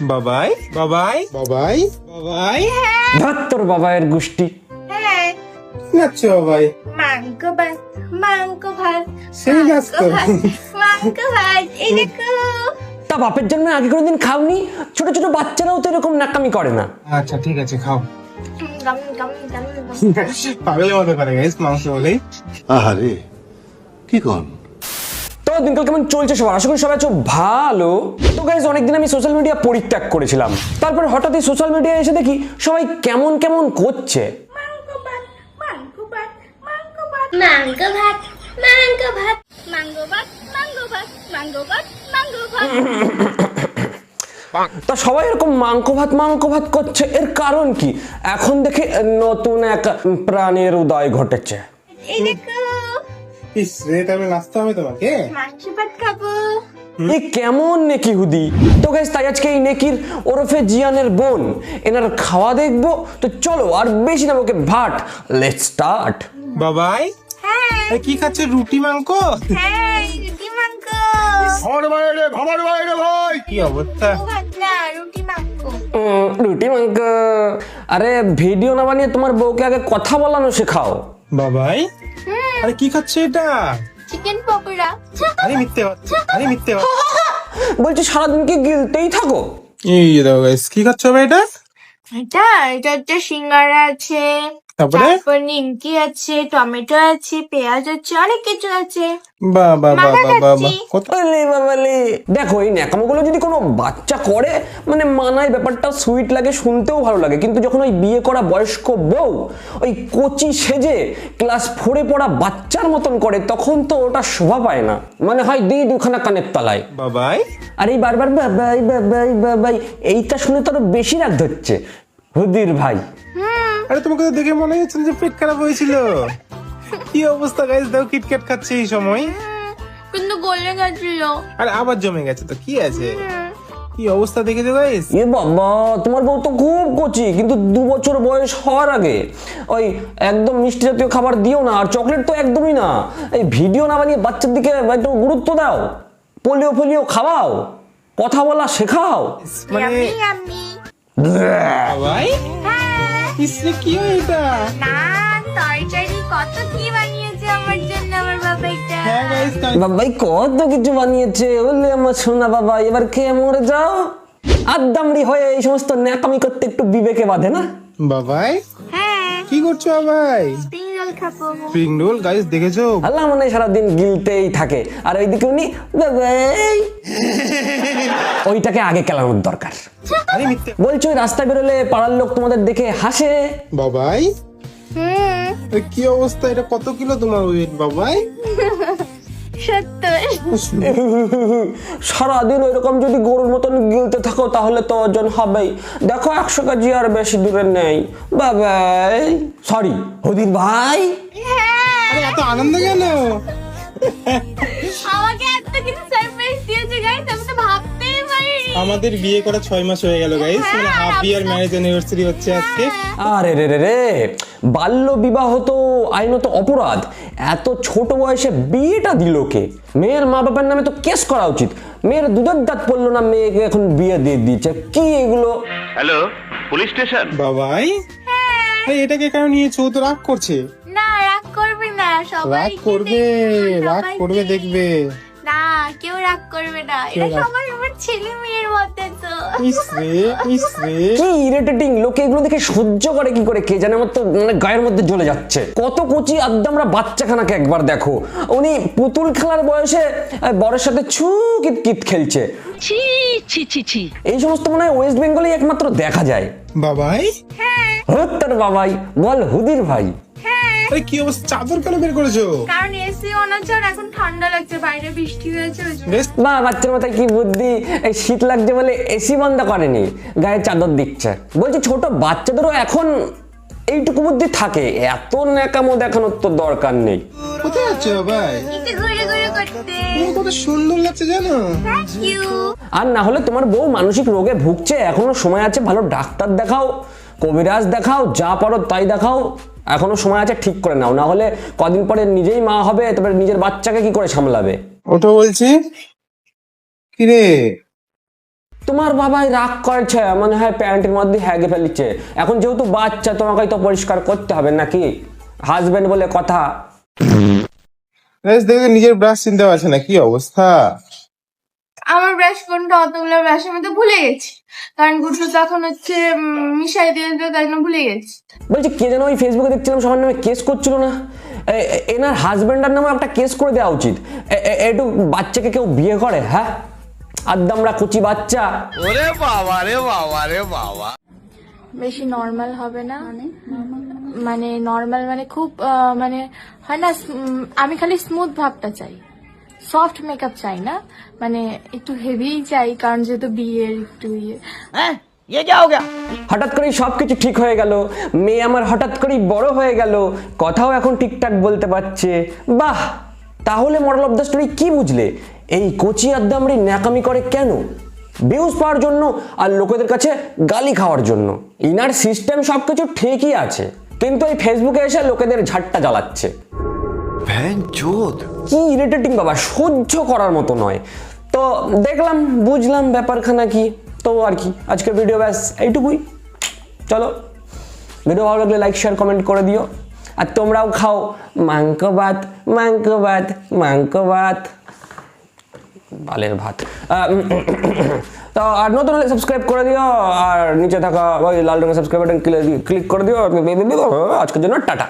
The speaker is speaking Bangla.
বাবাই বাবাই বাবাই। বাবাই। ধর তোর বাবায়ের গোষ্ঠী। হ্যাঁ। নাচছো বাবাই? মাংস ভাত মাংস ভাত সেই নাচ তো মাংস ভাত এই দেখো। তা বাপের জন্য আগে কোনোদিন খাওনি? ছোট ছোট বাচ্চারাও তো এরকম নাকামি করে না। আচ্ছা ঠিক আছে খাও। পাগলের মতো করে গাইস মাংস হলেই আহারে কি কন? হ্যালো দিনকাল কেমন চলছে সবার? আশা করি সবাই আছো ভালো। তো গাইজ অনেকদিন আমি সোশ্যাল মিডিয়া পরিত্যাগ করেছিলাম। তারপর হঠাৎই সোশ্যাল মিডিয়ায় এসে দেখি সবাই কেমন কেমন করছে। তা সবাই এরকম মাংক ভাত মাংক ভাত করছে। এর কারণ কি? এখন দেখে নতুন এক প্রাণের উদয় ঘটেছে। এই দেখো ইস রে তাহলে নাচতে হবে তোমাকে? মাংস ভাত খাব এই কেমন নেকি হুদি? তো তাই আজকে এই নেকির ওরফে জিয়ানের বোন এনার খাওয়া দেখব। তো চলো আর বেশি না ওকে ভাট লেট স্টার্ট বাবাই হ্যাঁ। কি খাচ্ছে রুটি মাংস? হ্যাঁ রুটি মাংস। আমার বাইরে ভাবার বাইরে ভাই। কি অবস্থা? রুটি মাংস। রুটি আরে ভিডিও না বানিয়ে তোমার বউকে আগে কথা বলানো শেখাও। বাবাই আরে কি খাচ্ছে এটা? চিকেন পকোড়া। আরে মিথ্যে হচ্ছে আরে মিথ্যে হচ্ছে বলছি সারাদিন কি গিলতেই থাকো? এই দেখো গাইস কি খাচ্ছে এটা? এটা এটা হচ্ছে সিঙ্গারা আছে। তারপরে? তারপর নিমকি আছে টমেটো আছে পেঁয়াজ আছে অনেক কিছু আছে। বাবালে দেখো এই ন্যাকামোগুলো যদি কোনো বাচ্চা করে মানে মানায় ব্যাপারটা সুইট লাগে শুনতেও ভালো লাগে। কিন্তু যখন ওই বিয়ে করা বয়স্ক বউ ওই কচি সেজে ক্লাস ফোরে পড়া বাচ্চার মতন করে তখন তো ওটা শোভা পায় না। মানে হয় দিই দুখানা কানের তলায়। বাবাই। আর এই বারবার বাবাই বাবাই বাবাই। এইটা শুনে তো আরও বেশি রাগ ধরছে। হুদির ভাই। আরে তোমাকে তো দেখে মনে হচ্ছে যে পেট খারাপ হয়েছিল। কি অবস্থা গাইস দেখো কিটক্যাট খাচ্ছে এই সময়। কিন্তু গলে গেছিল। আরে আবার জমে গেছে তো কি আছে? কি অবস্থা দেখেছ গাইস এ বাবা তোমার বউ তো খুব কচি কিন্তু দু বছর বয়স হওয়ার আগে ওই একদম মিষ্টি জাতীয় খাবার দিও না আর চকলেট তো একদমই না। এই ভিডিও না বানিয়ে বাচ্চার দিকে একটু গুরুত্ব দাও পোলিও ফোলিও খাওয়াও কথা বলা শেখাও। মানে আমি আমি বাবাই ইসরে কি হয় এটা না তরকারি কত কি বানিয়েছে আমার জন্য আমার বাবা এটা? হ্যাঁ গাইস বাবাই কত কিছু বানিয়েছে বললে আমার সোনা বাবা এবার খেয়ে মরে যাও। আদামড়ি হয়ে এই সমস্ত ন্যাকামি করতে একটু বিবেকে বাঁধে না? বাবাই হ্যাঁ। কি করছ বাবাই? স্প্রিং রোল গাইস দেখেছ? আল্লাহ মানে সারাদিন গিলতেই থাকে। আর ওইদিকে উনি বাবাই। ওইটাকে আগে কেলানোর দরকার। আরে বলছো ওই রাস্তায় বেরোলে পাড়ার লোক তোমাদের দেখে হাসে। বাবাই। কি অবস্থা? এটা কত কিলো তোমার ওয়েট বাবাই? সারাদিন ওইরকম যদি গরুর মতন গিলতে থাকো তাহলে তো ওজন হবেই। দেখো একশো কেজি আর বেশি দূরে নেই। বাবাই। সরি হদিন ভাই। এত আনন্দ কেন? আমাকে এত কিছু সারপ্রাইজ দিয়েছে গাইস আমি তো পারিনি আমাদের বিয়ে করা ছয় মাস হয়ে গেল গাইস মানে হাফ ইয়ার ম্যারেজ অ্যানিভার্সারি হচ্ছে আজকে। আরে রে রে রে বাল্য বিবাহ তো আইনত অপরাধ। এত ছোট বয়সে বিয়েটা দিল কে? মেয়ের মা বাবার নামে তো কেস করা উচিত। মেয়ের দুধের দাঁত পড়ল না মেয়েকে এখন বিয়ে দিয়ে দিচ্ছে কি এগুলো? Hello police station? বাবাই। আরে এটাকে কেন নিয়েছো তো রাগ করছে। না রাগ করবে না সবাই রাগ করবে রাগ করবে দেখবে। না কেউ রাগ করবে না। এটা সবাই ছেলে মেয়ের মধ্যে তো ইসরে ইসরে কি ইরিটেটিং লোকে এগুলো দেখে সহ্য করে কি করে কে জানে আমার তো মানে গায়ের মধ্যে জ্বলে যাচ্ছে। কত কচি আদ্দামরা বাচ্চাখানাকে একবার দেখো। উনি পুতুল খেলার বয়সে আহ, বরের সাথে ছু কিত কিত খেলছে। ছি ছি ছি ছি। এই সমস্ত মনে হয় ওয়েস্ট বেঙ্গলেই একমাত্র দেখা যায়। বাবাই। হত তোর বাবাই বল হুদির ভাই। আরে কি অবস্থা? চাদর কেন বের করেছ? কারণ এসি অন আছে আর এখন ঠান্ডা লাগছে বাইরে বৃষ্টি হয়েছে বেশ। বা বাচ্চার মাথায় কি বুদ্ধি? এই শীত লাগছে বলে এসি বন্ধ করেনি গায়ে চাদর দিচ্ছে। বলছি ছোট বাচ্চাদেরও এখন এইটুকু বুদ্ধি থাকে এত ন্যাকামো দেখানোর তো দরকার নেই। কোথায় কত সুন্দর লাগছে জানো? আর না হলে তোমার বউ মানসিক রোগে ভুগছে এখনও সময় আছে ভালো ডাক্তার দেখাও কবিরাজ দেখাও যা পারো তাই দেখাও। এখনও সময় আছে ঠিক করে নাও। না হলে কদিন পরে নিজেই মা হবে তারপরে নিজের বাচ্চাকে কি করে সামলাবে? ওটা বলছি কিরে? তোমার বাবাই রাগ করেছে মনে হয় প্যান্টের মধ্যে হ্যাগে ফেলিচ্ছে এখন যেহেতু বাচ্চা তোমাকেই তো পরিষ্কার করতে হবে নাকি? হাজবেন্ড বলে কথা। গাইস দেখে নিজের ব্রাশ চিনতে পারছে না কি অবস্থা? আমার ব্রাশ কোনটা অতগুলো ব্রাশ আমি তো ভুলে গেছি। কারণ গুড্ডু তখন হচ্ছে মিশাই দিয়ে দিল তাই জন্য ভুলে গেছি। বলছি কে যেন ওই ফেসবুকে দেখছিলাম সবার নামে কেস করছিল না। এনার হাজবেন্ডার নামে একটা কেস করে দেওয়া উচিত। একটু বাচ্চাকে কেউ বিয়ে করে হ্যাঁ? আদ্দামরা কুচি বাচ্চা। ওরে বাবা রে বাবা রে বাবা। বেশি নর্মাল হবে না? মানে নর্মাল মানে খুব মানে হয় না আমি খালি স্মুথ ভাবটা চাই। সফট মেকআপ চাই না। মানে একটু হেভি চাই কারণ যেহেতু বিয়ের একটু ইয়ে। হঠাৎ করেই সবকিছু ঠিক হয়ে গেল। মেয়ে আমার হঠাৎ করেই বড় হয়ে গেল। কথাও এখন ঠিকঠাক বলতে পারছে। বাহ! তাহলে মডেল অফ দ্য স্টোরি কি বুঝলে? এই কচি আদ্দামরি ন্যাকামি করে কেন? ভিউজ পাওয়ার জন্য আর লোকেদের কাছে গালি খাওয়ার জন্য। ইনার সিস্টেম সবকিছু ঠিকই আছে। কিন্তু এই ফেসবুকে এসে লোকেদের ঝাট্টা জ্বালাচ্ছে। কি ইরিটেটিং বাবা, সহ্য করার মতো নয়। তো দেখলাম, বুঝলাম ব্যাপারখানা কি। তো আর কি, আজকের ভিডিও ব্যাস, এইটুকুই। চলো ভিডিও ভালো লাগলে লাইক শেয়ার কমেন্ট করে দিও। আর তোমরাও খাও। মাংস ভাত মাংস ভাত মাংস ভাত। বালের ভাত। তো আর নতুন হলে সাবস্ক্রাইব করে দিও। আর নিচে থাকা ওই লাল রঙের সাবস্ক্রাইব বাটন ক্লিক করে দিও। আজকের জন্য টাটা।